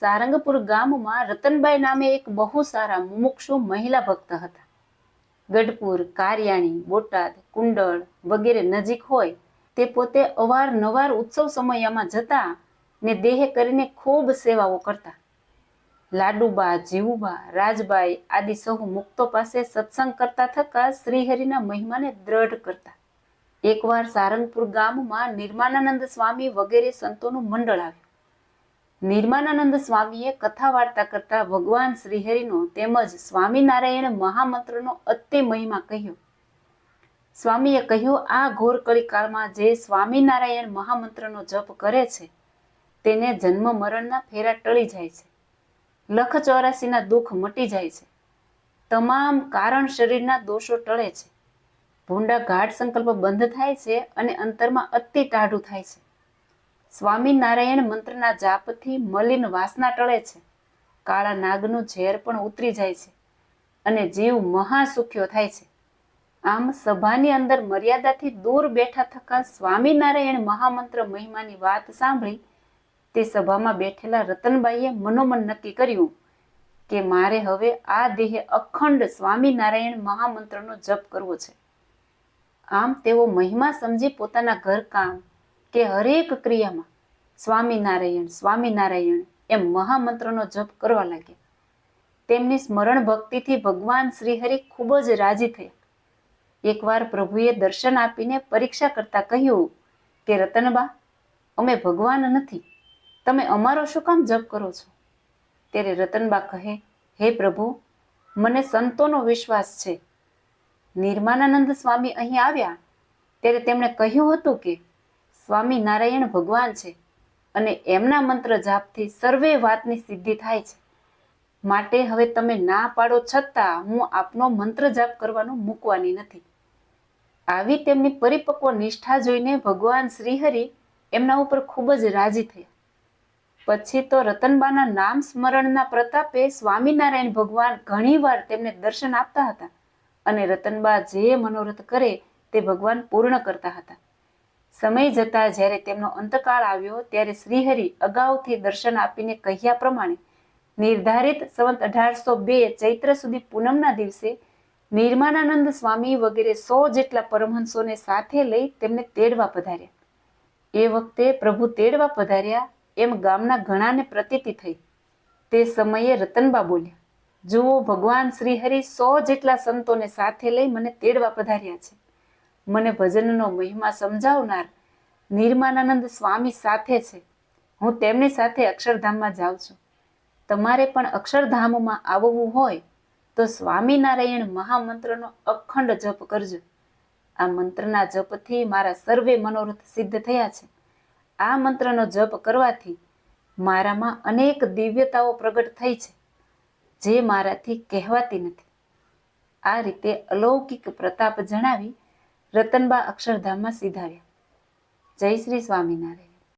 સારંગપુર ગામમાં રતનબાઈ નામે એક બહુ સારા મુમુક્ષુ મહિલા ભક્ત હતા. ગઢપુર, કારિયાણી, બોટાદ, કુંડળ વગેરે નજીક હોય તે પોતે અવારનવાર ઉત્સવ સમયમાં જતા ને દેહે કરીને ખૂબ સેવાઓ કરતા. લાડુબા, જીવુબા, રાજબાઈ આદિ સહુ મુક્તો પાસે સત્સંગ કરતા થકા શ્રીહરિના મહિમાને દ્રઢ કરતા. એકવાર સારંગપુર ગામમાં નિર્માનાનંદ સ્વામી વગેરે સંતોનું મંડળ આવ્યું. નિર્માનાનંદ સ્વામીએ કથા વાર્તા કરતા ભગવાન શ્રીહરિનો તેમજ સ્વામિનારાયણ મહામંત્રનો અતિ મહિમા કહ્યો. સ્વામીએ કહ્યું, આ ઘોર કળિકાળમાં જે સ્વામિનારાયણ મહામંત્રનો જપ કરે છે, તેને જન્મ મરણના ફેરા ટળી જાય છે. લખ ચોરાસીના દુઃખ મટી જાય છે. તમામ કારણ શરીરના દોષો ટળે છે. ભૂંડા ગાઢ સંકલ્પ બંધ થાય છે અને અંતરમાં અતિ ટાઢું થાય છે. સ્વામિનારાયણ મંત્રના જાપથી મલિન વાસના ટળે છે. કાળા નાગનું ઝેર પણ ઉતરી જાય છે અને જીવ મહાસુખ્યો થાય છે. આમ સભાની અંદર મર્યાદાથી દૂર બેઠા થકા સ્વામિનારાયણ મહામંત્ર મહિમાની વાત સાંભળી તે સભામાં બેઠેલા રતનબાઈએ મનોમન નક્કી કર્યું કે મારે હવે આ દેહે અખંડ સ્વામિનારાયણ મહામંત્રનો જપ કરવો છે. આમ તેઓ મહિમા સમજી પોતાના ઘરકામ કે હરેક ક્રિયામાં સ્વામિનારાયણ સ્વામિનારાયણ એમ મહામંત્રનો જપ કરવા લાગ્યા. તેમની સ્મરણ ભક્તિથી ભગવાન શ્રીહરિ ખૂબ જ રાજી થયા. એકવાર પ્રભુએ દર્શન આપીને પરીક્ષા કરતા કહ્યું કે, રતનબા, અમે ભગવાન નથી. તમે અમારો શું કામ જપ કરો છો? ત્યારે રતનબા કહે, હે પ્રભુ, મને સંતોનો વિશ્વાસ છે. નિર્માનાનંદ સ્વામી અહીં આવ્યા ત્યારે તેમણે કહ્યું હતું કે સ્વામી નારાયણ ભગવાન છે અને એમના મંત્ર જાપથી સર્વે વાતની સિદ્ધિ થાય છે. માટે હવે તમે ના પાડો છતાં હું આપનો મંત્ર જાપ કરવાનું મૂકવાની નથી. આવી તેમની પરિપક્વ નિષ્ઠા જોઈને ભગવાન શ્રીહરિ એમના ઉપર ખૂબ જ રાજી થયા. પછી તો રતનબાના નામ સ્મરણના પ્રતાપે સ્વામિનારાયણ ભગવાન ઘણીવાર તેમને દર્શન આપતા હતા અને રતનબા જે મનોરથ કરે તે ભગવાન પૂર્ણ કરતા હતા. સમય જતા જ્યારે તેમનો અંતકાળ આવ્યો ત્યારે શ્રીહરિ અગાઉથી દર્શન આપીને કહ્યા પ્રમાણે નિર્ધારિત સંવત અઢારસો બે ચૈત્ર સુધી પૂનમના દિવસે નિર્માનાનંદ સ્વામી વગેરે સો જેટલા પરમહંસોને સાથે લઈ તેમને તેડવા પધાર્યા. એ વખતે પ્રભુ તેડવા પધાર્યા એમ ગામના ઘણાને પ્રતીતિ થઈ. તે સમયે રતનબા બોલ્યા, જુઓ ભગવાન શ્રીહરિ સો જેટલા સંતોને સાથે લઈ મને તેડવા પધાર્યા છે. મને ભજનનો મહિમા સમજાવનાર નિર્માનાનંદ સ્વામી સાથે છે. હું તેમની સાથે અક્ષરધામમાં જાઉં છું. તમારે પણ અક્ષરધામમાં આવવું હોય તો સ્વામિનારાયણ મહામંત્રનો અખંડ જપ કરજો. આ મંત્રના જપથી મારા સર્વે મનોરથ સિદ્ધ થયા છે. આ મંત્રનો જપ કરવાથી મારામાં અનેક દિવ્યતાઓ પ્રગટ થઈ છે, જે મારાથી કહેવાતી નથી. આ રીતે અલૌકિક પ્રતાપ જણાવી રતનબા અક્ષરધામમાં સીધાવ્યા. જય શ્રી સ્વામિનારાયણ.